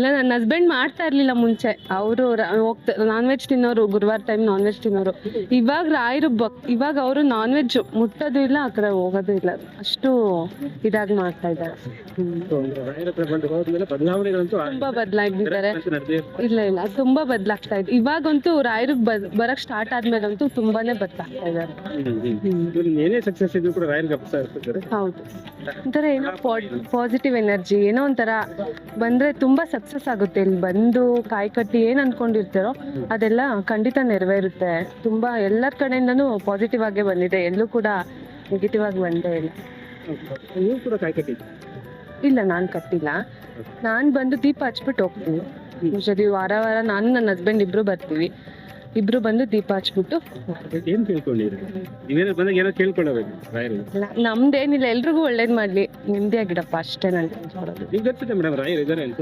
ಇಲ್ಲ ನನ್ನ ಹಸ್ಬೆಂಡ್ ಮಾಡ್ತಾ ಇರ್ಲಿಲ್ಲ ಮುಂಚೆ. ಅವರು ಹೋಗ್ತಾ ನಾನ್ ವೆಜ್ ತಿನ್ನೋರು ಗುರುವಾರ ಟೈಮ್ ನಾನ್ ವೆಜ್ ತಿನ್ನೋರು. ಇವಾಗ ರಾಯರು ಬಕ್ ಇವಾಗ ಅವರು ನಾನ್ ವೆಜ್ ಮುಟ್ಟೋದು ಇಲ್ಲ ಆ ಕಡೆ ಹೋಗೋದು ಇಲ್ಲ. ಅಷ್ಟು ಇದಾಗಿ ಮಾಡ್ತಾ ಇದ್ದಾರೆ. ತುಂಬಾ ಬದಲಾಗಿದ್ದಾರೆ ಅಂತೂ. ಇಲ್ಲ ಇಲ್ಲ ತುಂಬಾ ಬದಲಾಗ್ತಾ ಇದೆ. ಇವಾಗಂತೂ ರಾಯರು ಬರಕ್ ಸ್ಟಾರ್ಟ್ ಆದ್ಮೇಲಂತೂ ತುಂಬಾನೇ ಬದಲಾಗ್ತಾ ಇದ್ದಾರೆ. ಹೌದು. ಒಂಥರ ಏನೋ ಪಾಸಿಟಿವ್ ಎನರ್ಜಿ ಏನೋ ಒಂಥರ ಬಂದ್ರೆ ತುಂಬಾ ಸಕ್ಸಸ್ ಆಗುತ್ತೆ. ಇಲ್ಲಿ ಬಂದು ಕಾಯಿ ಕಟ್ಟಿ ಏನ್ ಅನ್ಕೊಂಡಿರ್ತಾರೋ ಅದೆಲ್ಲ ಖಂಡಿತ ನೆರವೇರುತ್ತೆ. ತುಂಬಾ ಎಲ್ಲರ ಕಡೆಯಿಂದನೂ ಪಾಸಿಟಿವ್ ಆಗೇ ಬಂದಿದೆ. ಎಲ್ಲೂ ಕೂಡ ನೆಗೆಟಿವ್ ಆಗಿ ಬಂದೇ ಇಲ್ಲ. ನೀವು ಕೂಡ ಕಾಯಿ ಕಟ್ಟಿದ್ದು ಇಲ್ಲ ನಾನ್ ಕಟ್ಟಿಲ್ಲ. ನಾನ್ ಬಂದು ದೀಪ ಹಚ್ಬಿಟ್ಟು ಹೋಗ್ತೀನಿ. ವಾರ ವಾರ ನಾನು ನನ್ನ ಹಸ್ಬೆಂಡ್ ಇಬ್ರು ಬರ್ತೀವಿ. ಇಬ್ರು ಬಂದು ದೀಪ ಹಚ್ಬಿಟ್ಟು. ಏನ್ ತಿಳ್ಕೊಂಡಿರಿ? ನೀವೇನೋ ಬಂದಾಗ ಏನೋ ಕೇಳ್ಕೊಳ್ಳಬೇಕು ರಾಯರು. ನಮ್ದೇನಿಲ್ಲ ಎಲ್ರಿಗೂ ಒಳ್ಳೇದ್ ಮಾಡ್ಲಿ. ನೆಮ್ಮದಿಯಾಗಿಡಪ್ಪ ಅಷ್ಟೇ ನಾನು ನಿಮ್ಗೆ ಗೊತ್ತಿದೆ ಮೇಡಮ್ ರಾಯರು ಇದಾರೆ ಅಂತ.